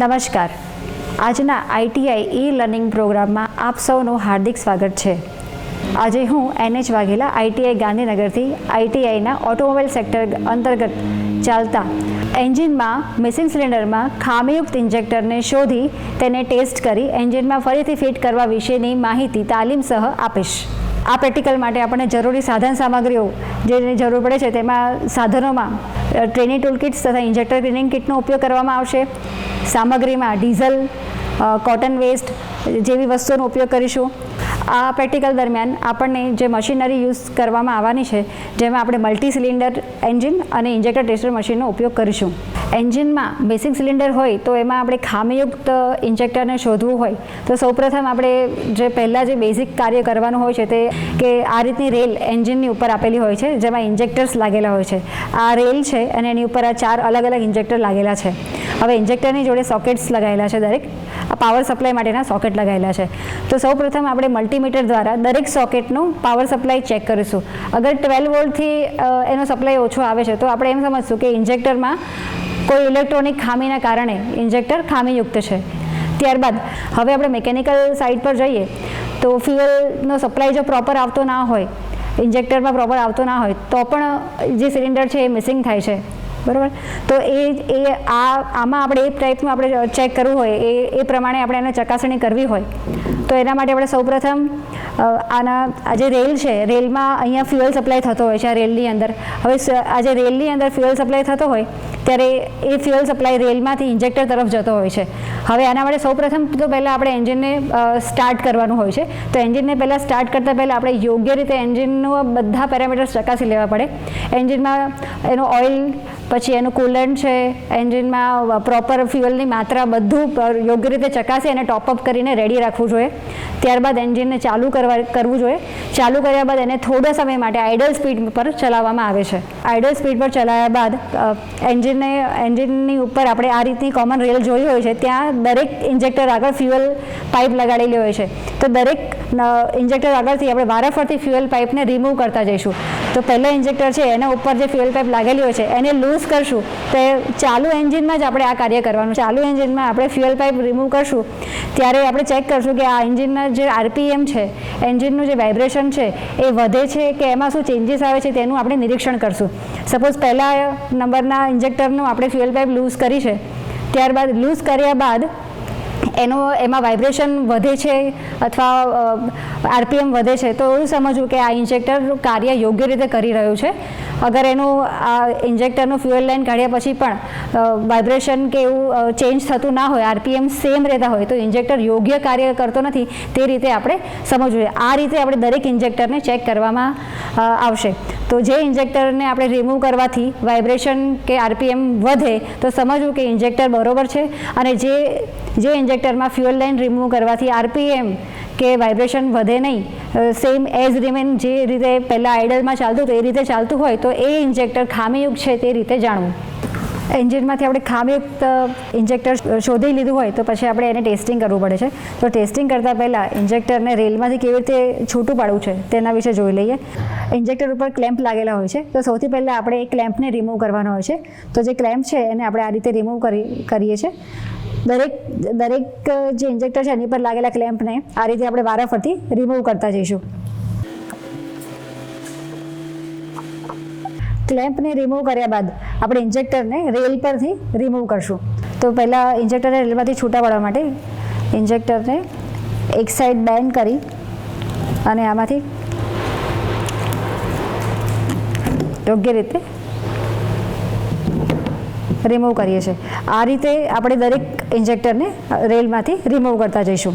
નમસ્કાર. આજના ITI e learning પ્રોગ્રામમાં આપ સૌનું હાર્દિક સ્વાગત છે. આજે હું એનએચ વાઘેલા આઈટીઆઈ ગાંધીનગરથી આઈટીઆઈના ઓટોમોબાઈલ સેક્ટર અંતર્ગત ચાલતા એન્જિનમાં મિસિંગ સિલિન્ડરમાં ખામીયુક્ત ઇન્જેક્ટરને શોધી તેને ટેસ્ટ કરી એન્જિનમાં ફરીથી ફિટ કરવા વિશેની માહિતી તાલીમ સહ આપીશ. આ પ્રેક્ટિકલ માટે આપણને જરૂરી સાધન સામગ્રીઓ જેની જરૂર પડે છે તેમાં સાધનોમાં ટ્રેનિંગ ટૂલ કિટ્સ તથા ઇન્જેક્ટર ક્લિનિંગ કિટનો ઉપયોગ કરવામાં આવશે. સામગ્રીમાં ડીઝલ કોટન વેસ્ટ જેવી વસ્તુઓનો ઉપયોગ કરીશું. આ પ્રેક્ટિકલ દરમિયાન આપણને જે મશીનરી યુઝ કરવામાં આવવાની છે, જેમાં આપણે મલ્ટી સિલિન્ડર એન્જિન અને ઇન્જેક્ટર ટેસ્ટર મશીનનો ઉપયોગ કરીશું. એન્જિનમાં બેસિક સિલિન્ડર હોય તો એમાં આપણે ખામીયુક્ત ઇન્જેક્ટરને શોધવું હોય, તો સૌપ્રથમ આપણે જે પહેલાં જે બેઝિક કાર્ય કરવાનું હોય છે તે કે આ રીતની રેલ એન્જિનની ઉપર આપેલી હોય છે, જેમાં ઇન્જેક્ટર્સ લાગેલા હોય છે. આ રેલ છે અને એની ઉપર આ ચાર અલગ અલગ ઇન્જેક્ટર લાગેલા છે. હવે ઇન્જેક્ટરની જોડે સોકેટ્સ લગાવેલા છે દરેક. આ પાવર સપ્લાય માટેના સોકેટ લગાવેલા છે. તો સૌપ્રથમ આપણે મલ્ટીમીટર દ્વારા દરેક સોકેટનું પાવર સપ્લાય ચેક કરીશું. અગર ટ્વેલ્વ વોલ્ટથી એનો સપ્લાય ઓછો આવે છે, તો આપણે એમ સમજશું કે ઇન્જેક્ટરમાં કોઈ ઇલેક્ટ્રોનિક ખામીના કારણે ઇન્જેક્ટર ખામીયુક્ત છે. ત્યારબાદ, હવે આપણે મિકેનિકલ સાઇડ પર જઈએ, તો ફ્યુઅલનો સપ્લાય જો પ્રોપર આવતો ના હોય ઇન્જેક્ટરમાં પ્રોપર આવતો ના હોય, તો પણ જે સિલિન્ડર છે એ મિસિંગ થાય છે. બરાબર? તો એ એ આ આમાં આપણે એ ટાઈપનું આપણે ચેક કરવું હોય, એ એ પ્રમાણે આપણે એને ચકાસણી કરવી હોય. તો એના માટે આપણે સૌપ્રથમ આના, આ જે રેલ છે, રેલમાં અહીંયા ફ્યુઅલ સપ્લાય થતો હોય છે આ રેલની અંદર. હવે આ જે રેલની અંદર ફ્યુઅલ સપ્લાય થતો હોય, ત્યારે એ ફ્યુઅલ સપ્લાય રેલમાંથી ઇન્જેક્ટર તરફ જતો હોય છે. હવે આના માટે સૌપ્રથમ તો પહેલાં આપણે એન્જિનને સ્ટાર્ટ કરવાનું હોય છે. તો એન્જિનને પહેલાં સ્ટાર્ટ કરતાં પહેલાં આપણે યોગ્ય રીતે એન્જિનનું બધા પેરામીટર્સ ચકાસી લેવા પડે. એન્જિનમાં એનો ઓઇલ પછી એનું કુલન્ટ છે એન્જિનમાં પ્રોપર ફ્યુઅલની માત્રા બધું યોગ્ય રીતે ચકાસી અને ટોપઅપ કરીને રેડી રાખવું જોઈએ. ત્યારબાદ એન્જિનને ચાલુ કરવા કરવું જોઈએ. ચાલુ કર્યા બાદ એને થોડા સમય માટે આઇડલ સ્પીડ પર ચલાવવામાં આવે છે. આઇડલ સ્પીડ પર ચલાવ્યા બાદ એન્જિનને, એન્જિનની ઉપર આપણે આ રીતની કોમન રેલ જોઈ હોય છે, ત્યાં દરેક ઇન્જેક્ટર આગળ ફ્યુઅલ પાઇપ લગાડેલી હોય છે. તો દરેક ઇન્જેક્ટર આગળથી આપણે વારાફરતી ફ્યુઅલ પાઇપને રિમૂવ કરતા જઈશું. તો પહેલા ઇન્જેક્ટર છે, એના ઉપર જે ફ્યુઅલ પાઇપ લાગેલી હોય છે, એને લૂઝ કરશું. તો ચાલુ એન્જિનમાં જ આપણે આ કાર્ય કરવાનું ચાલુ એન્જિનમાં આપણે ફ્યુઅલ પાઇપ રિમૂવ કરશું. ત્યારે આપણે ચેક કરશું કે આ એન્જિનના જે આરપીએમ છે, એન્જિનનું જે વાઇબ્રેશન છે, એ વધે છે કે એમાં શું ચેન્જીસ આવે છે તેનું આપણે નિરીક્ષણ કરશું. સપોઝ પહેલા નંબરના ઇન્જેક્ટરનું આપણે ફ્યુઅલ પાઇપ લૂઝ કરી છે, ત્યારબાદ લૂઝ કર્યા બાદ એનો, એમાં વાઇબ્રેશન વધે છે, અથવા આરપીએમ વધે છે, તો એવું સમજવું કે આ ઇન્જેક્ટર કાર્ય યોગ્ય રીતે કરી રહ્યું છે. અગર એનું, આ ઇન્જેક્ટરનું ફ્યુઅલ લાઇન કાઢ્યા પછી પણ વાઇબ્રેશન કે એવું ચેન્જ થતું ના હોય, આરપીએમ સેમ રહેતા હોય, તો ઇન્જેક્ટર યોગ્ય કાર્ય કરતો નથી, તે રીતે આપણે સમજવું આ રીતે આપણે દરેક ઇન્જેક્ટરને ચેક કરવામાં આવશે. તો જે ઇન્જેક્ટરને આપણે રિમૂવ કરવાથી વાઇબ્રેશન કે આરપીએમ વધે, તો સમજવું કે ઇન્જેક્ટર બરોબર છે. અને જે જે ઇન્જેક્ટરમાં ફ્યુઅલ લાઇન રિમૂવ કરવાથી આરપીએમ કે વાઇબ્રેશન વધે નહીં સેમ એઝ રિમેન જે રીતે પહેલાં આઇડલમાં ચાલતું હતું, એ રીતે ચાલતું હોય તો એ ઇન્જેક્ટર ખામીયુક્ત છે તે રીતે જાણવું. એન્જિનમાંથી આપણે ખામીયુક્ત ઇન્જેક્ટર શોધી લીધું હોય તો પછી આપણે એને ટેસ્ટિંગ કરવું પડે છે. તો ટેસ્ટિંગ કરતાં પહેલાં ઇન્જેક્ટરને રેલમાંથી કેવી રીતે છૂટું પાડવું છે તેના વિશે જોઈ લઈએ. ઇન્જેક્ટર ઉપર ક્લેમ્પ લાગેલા હોય છે. તો સૌથી પહેલાં આપણે એ ક્લેમ્પને રિમૂવ કરવાનો હોય છે. તો જે ક્લેમ્પ છે એને આપણે આ રીતે રિમૂવ કરી, કરીએ છીએ. દરેક દરેક જે ઇન્જેક્ટર છે એની પર લાગેલા ક્લેમ્પને આ રીતે આપણે વારાફરતી રિમૂવ કરતા જઈશું. ક્લેમ્પને રિમૂવ કર્યા બાદ આપણે ઇન્જેક્ટરને રેલ પરથી રિમૂવ કરશું. તો પહેલાં ઇન્જેક્ટરને રેલમાંથી છૂટા પાડવા માટે ઇન્જેક્ટરને એક સાઈડ બેન્ડ કરી અને આમાંથી યોગ્ય રીતે રિમૂવ કરીએ છીએ. આ રીતે આપણે દરેક ઇન્જેક્ટરને રેલમાંથી રિમૂવ કરતા જઈશું.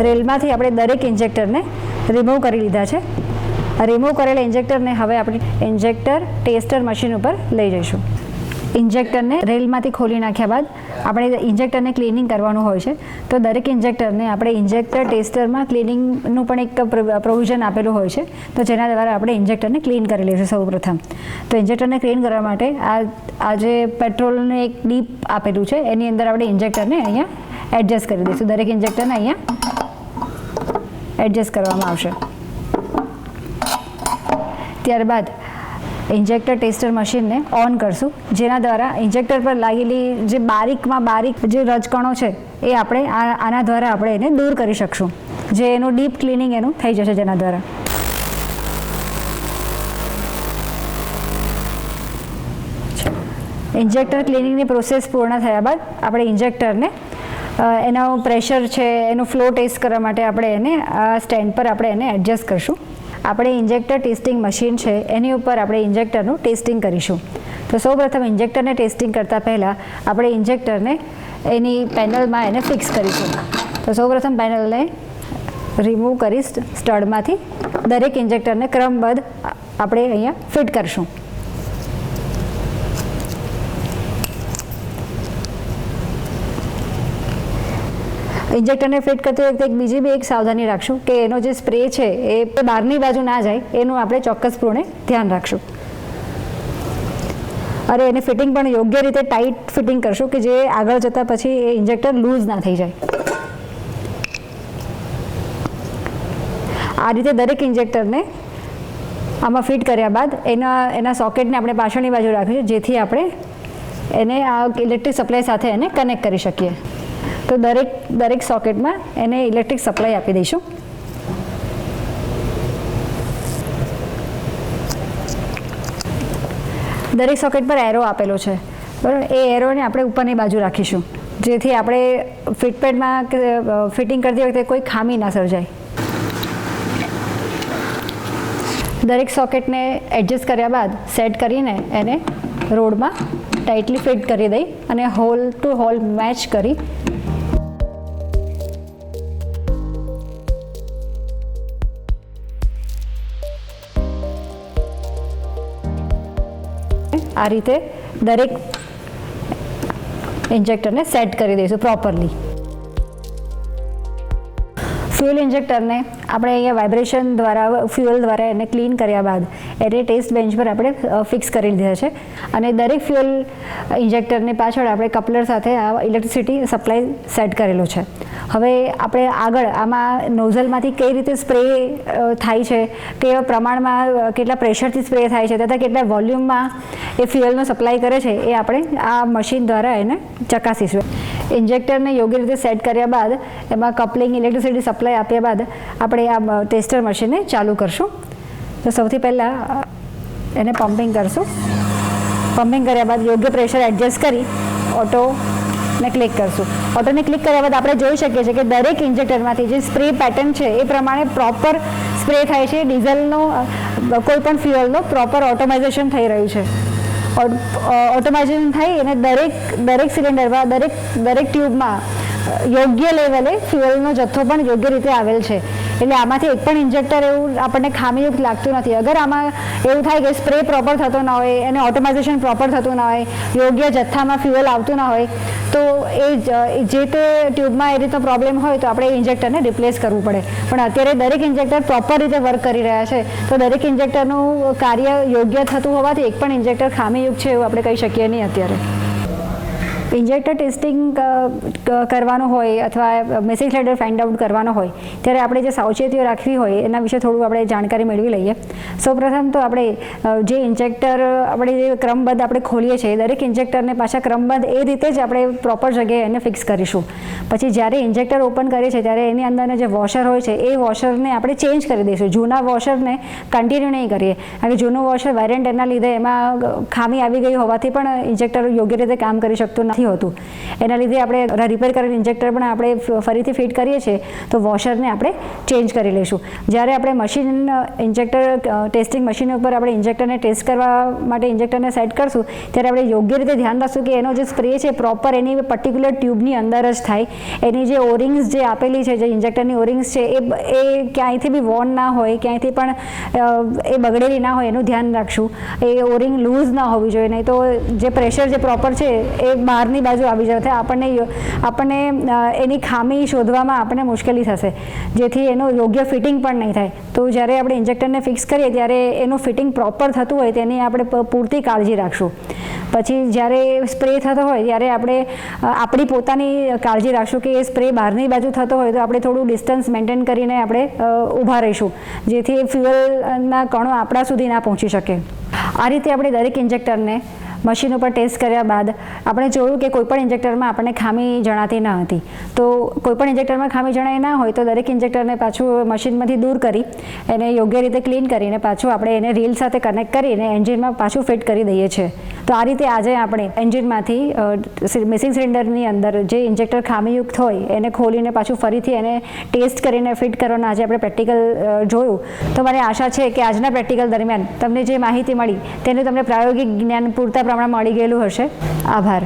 રેલમાંથી આપણે દરેક ઇન્જેક્ટરને રિમૂવ કરી લીધા છે. રિમૂવ કરેલા ઇન્જેક્ટરને હવે આપણે ઇન્જેક્ટર ટેસ્ટર મશીન ઉપર લઈ જઈશું. ઇન્જેક્ટરને રેલમાંથી ખોલી નાખ્યા બાદ આપણે ઇન્જેક્ટરને ક્લિનિંગ કરવાનું હોય છે, તો દરેક ઇન્જેક્ટરને આપણે ઇન્જેક્ટર ટેસ્ટરમાં ક્લિનિંગનું પણ એક પ્રોવિઝન આપેલું હોય છે, તો જેના દ્વારા આપણે ઇન્જેક્ટરને ક્લીન કરી લઈશું સૌ પ્રથમ તો ઇન્જેક્ટરને ક્લીન કરવા માટે આ આ જે પેટ્રોલનું એક ડીપ આપેલું છે, એની અંદર આપણે ઇન્જેક્ટરને અહીંયા એડજસ્ટ કરી દઈશું. દરેક ઇન્જેક્ટરને અહીંયા એડજસ્ટ કરવામાં આવશે. ત્યારબાદ ઇન્જેક્ટર ટેસ્ટર મશીનને ઓન કરશું. જેના દ્વારા ઇન્જેક્ટર પર લાગેલી જે બારીકમાં બારીક જે રજકણો છે, એ આપણે આના દ્વારા આપણે એને દૂર કરી શકશું. જે એનું ડીપ ક્લિનિંગ એનું થઈ જશે જેના દ્વારા. ઇન્જેક્ટર ક્લિનિંગની પ્રોસેસ પૂર્ણ થયા બાદ આપણે ઇન્જેક્ટરને એનો પ્રેશર છે, એનો ફ્લો ટેસ્ટ કરવા માટે આપણે એને આ સ્ટેન્ડ પર આપણે એને એડજસ્ટ કરશું. આપણે ઇન્જેક્ટર ટેસ્ટિંગ મશીન છે, એની ઉપર આપણે ઇન્જેક્ટરનું ટેસ્ટિંગ કરીશું. તો સૌપ્રથમ ઇન્જેક્ટરને ટેસ્ટિંગ કરતાં પહેલાં આપણે ઇન્જેક્ટરને એની પેનલમાં એને ફિક્સ કરીશું. તો સૌપ્રથમ પેનલને રિમૂવ કરી સ્ટ- સ્ટડમાંથી. દરેક ઇન્જેક્ટરને ક્રમબદ્ધ આપણે અહીંયા ફિટ કરશું. ઇન્જેક્ટરને ફિટ કરતી વખતે એક બીજી બી એક સાવધાની રાખશું કે એનો જે સ્પ્રે છે એ બહારની બાજુ ના જાય, એનું આપણે ચોક્કસપૂર્ણે ધ્યાન રાખશું. અરે એને ફિટિંગ પણ યોગ્ય રીતે ટાઈટ ફિટિંગ કરશું કે જે આગળ જતાં પછી એ ઇન્જેક્ટર લૂઝ ના થઈ જાય. આ રીતે દરેક ઇન્જેક્ટરને આમાં ફિટ કર્યા બાદ એના એના સોકેટને આપણે પાછળની બાજુ રાખીશું, જેથી આપણે એને આ ઇલેક્ટ્રિક સપ્લાય સાથે એને કનેક્ટ કરી શકીએ. તો દરેક દરેક સોકેટમાં એને ઇલેક્ટ્રિક સપ્લાય આપી દઈશું. દરેક સોકેટ પર એરો આપેલો છે. બરાબર? એ એરોને આપણે ઉપરની બાજુ રાખીશું. જેથી આપણે ફિટપેડમાં ફિટિંગ કરતી વખતે કોઈ ખામી ના સર્જાય. દરેક સોકેટને એડજસ્ટ કર્યા બાદ સેટ કરીને એને રોડમાં ટાઇટલી ફિટ કરી દઈ અને હોલ ટુ હોલ મેચ કરી આ રીતે દરેક ઇન્જેક્ટરને સેટ કરી દઈશું પ્રોપરલી ફ્યુલ ઇન્જેક્ટરને આપણે અહીંયા વાઇબ્રેશન દ્વારા ફ્યુઅલ દ્વારા એને ક્લીન કર્યા બાદ એને ટેસ્ટ બેન્ચ પર આપણે ફિક્સ કરી દીધા છે. અને દરેક ફ્યુઅલ ઇન્જેક્ટરની પાછળ આપણે કપલર સાથે આ ઇલેક્ટ્રિસિટી સપ્લાય સેટ કરેલો છે. હવે આપણે આગળ આમાં નોઝલમાંથી કઈ રીતે સ્પ્રે થાય છે, કેવા પ્રમાણમાં કેટલા પ્રેશરથી સ્પ્રે થાય છે, તથા કેટલા વોલ્યુમમાં એ ફ્યુઅલનો સપ્લાય કરે છે, એ આપણે આ મશીન દ્વારા એને ચકાસીશું. ઇન્જેક્ટરને યોગ્ય રીતે સેટ કર્યા બાદ, એમાં કપલિંગ ઇલેક્ટ્રિસિટી સપ્લાય આપ્યા બાદ, આપણે આ ટેસ્ટર મશીનને ચાલુ કરશું. તો સૌથી પહેલાં એને પમ્પિંગ કરશું. પમ્પિંગ કર્યા બાદ યોગ્ય પ્રેશર એડજસ્ટ કરી ઓટો ને ક્લિક કરશું. ઓટોને ક્લિક કર્યા બાદ આપણે જોઈ શકીએ છીએ કે દરેક ઇન્જેક્ટરમાંથી જે સ્પ્રે પેટર્ન છે, એ પ્રમાણે પ્રોપર સ્પ્રે થાય છે. ડીઝલનો કોઈ પણ ફ્યુઅલનો પ્રોપર ઓટોમાઇઝેશન થઈ રહ્યું છે. ઓટોમાઇઝેશન થઈ અને દરેક દરેક સિલિન્ડરમાં દરેક દરેક ટ્યુબમાં યોગ્ય લેવલે ફ્યુઅલનો જથ્થો પણ યોગ્ય રીતે આવેલ છે. એટલે આમાંથી એક પણ ઇન્જેક્ટર એવું આપણને ખામીયુક્ત લાગતું નથી. અગર આમાં એવું થાય કે સ્પ્રે પ્રોપર થતો ના હોય, એને ઓટોમાઇઝેશન પ્રોપર થતું ના હોય, યોગ્ય જથ્થામાં ફ્યુઅલ આવતું ના હોય, તો એ જે તે ટ્યુબમાં એ રીતનો પ્રોબ્લેમ હોય તો આપણે એ ઇન્જેક્ટરને રિપ્લેસ કરવું પડે. પણ અત્યારે દરેક ઇન્જેક્ટર પ્રોપર રીતે વર્ક કરી રહ્યા છે, તો દરેક ઇન્જેક્ટરનું કાર્ય યોગ્ય થતું હોવાથી એક પણ ઇન્જેક્ટર ખામીયુક્ત છે એવું આપણે કહી શકીએ નહીં અત્યારે. ઇન્જેક્ટર ટેસ્ટિંગ કરવાનું હોય અથવા મેસેજ લેટર ફાઇન્ડ આઉટ કરવાનો હોય, ત્યારે આપણે જે સાવચેતીઓ રાખવી હોય, એના વિશે થોડું આપણે જાણકારી મેળવી લઈએ. સૌપ્રથમ તો આપણે જે ઇન્જેક્ટર, આપણે જે ક્રમબદ્ધ આપણે ખોલીએ છીએ, દરેક ઇન્જેક્ટરને પાછા ક્રમબદ્ધ એ રીતે જ આપણે પ્રોપર જગ્યાએ એને ફિક્સ કરીશું. પછી જ્યારે ઇન્જેક્ટર ઓપન કરીએ છીએ ત્યારે એની અંદરના જે વોશર હોય છે, એ વોશરને આપણે ચેન્જ કરી દઈશું. જૂના વોશરને કન્ટિન્યુ નહીં કરીએ. કારણ કે જૂનું વોશર વેરેન્ટ એના લીધે એમાં ખામી આવી ગઈ હોવાથી પણ ઇન્જેક્ટર યોગ્ય રીતે કામ કરી શકતું નથી. હોતું. એના લીધે આપણે રિપેર કરેલ ઇન્જેક્ટર પણ આપણે ફરીથી ફિટ કરીએ છીએ, તો વોશરને આપણે ચેન્જ કરી લઈશું. જ્યારે આપણે મશીન ઇન્જેક્ટર ટેસ્ટિંગ મશીન ઉપર આપણે ઇન્જેક્ટરને ટેસ્ટ કરવા માટે ઇન્જેક્ટરને સેટ કરશું, ત્યારે આપણે યોગ્ય રીતે ધ્યાન રાખશું કે એનો જે સ્પ્રે છે પ્રોપર એની પર્ટિક્યુલર ટ્યુબની અંદર જ થાય. એની જે ઓરિંગ્સ જે આપેલી છે, જે ઇન્જેક્ટરની ઓરિંગ્સ છે, એ એ ક્યાંયથી બી વોર્ન ના હોય, ક્યાંયથી પણ એ બગડેલી ના હોય, એનું ધ્યાન રાખશું. એ ઓરિંગ લૂઝ ના હોવી જોઈએ, નહીં તો જે પ્રેશર જે પ્રોપર છે, એ બહાર બહારની બાજુ આવી જશે આપણને આપણને એની ખામી શોધવામાં આપણને મુશ્કેલી થશે. જેથી એનું યોગ્ય ફિટિંગ પણ નહીં થાય. તો જ્યારે આપણે ઇન્જેક્ટરને ફિક્સ કરીએ, ત્યારે એનું ફિટિંગ પ્રોપર થતું હોય તેની આપણે પૂરતી કાળજી રાખશું. પછી જ્યારે સ્પ્રે થતો હોય, ત્યારે આપણે આપણી પોતાની કાળજી રાખશું કે એ સ્પ્રે બહારની બાજુ થતો હોય, તો આપણે થોડું ડિસ્ટન્સ મેન્ટેન કરીને આપણે ઊભા રહીશું. જેથી ફ્યુઅલના કણો આપણા સુધી ના પહોંચી શકે. આ રીતે આપણે દરેક ઇન્જેક્ટરને મશીન ઉપર ટેસ્ટ કર્યા બાદ આપણે જોયું કે કોઈપણ ઇન્જેક્ટરમાં આપણને ખામી જણાતી ન હતી. તો કોઈપણ ઇન્જેક્ટરમાં ખામી જણાય ના હોય તો દરેક ઇન્જેક્ટરને પાછું મશીનમાંથી દૂર કરી એને યોગ્ય રીતે ક્લીન કરીને પાછું આપણે એને રીલ સાથે કનેક્ટ કરીને એન્જિનમાં પાછું ફિટ કરી દઈએ છીએ. તો આ રીતે આજે આપણે એન્જિનમાંથી મિસિંગ સિલિન્ડરની અંદર જે ઇન્જેક્ટર ખામીયુક્ત હોય એને ખોલીને પાછું ફરીથી એને ટેસ્ટ કરીને ફિટ કરવાના આજે આપણે પ્રેક્ટિકલ જોયું. તો મને આશા છે કે આજના પ્રેક્ટિકલ દરમિયાન તમને જે માહિતી મળી તેનું તમને પ્રાયોગિક જ્ઞાન પૂરતા પ્રમાણમાં મળી ગયેલું હશે. આભાર.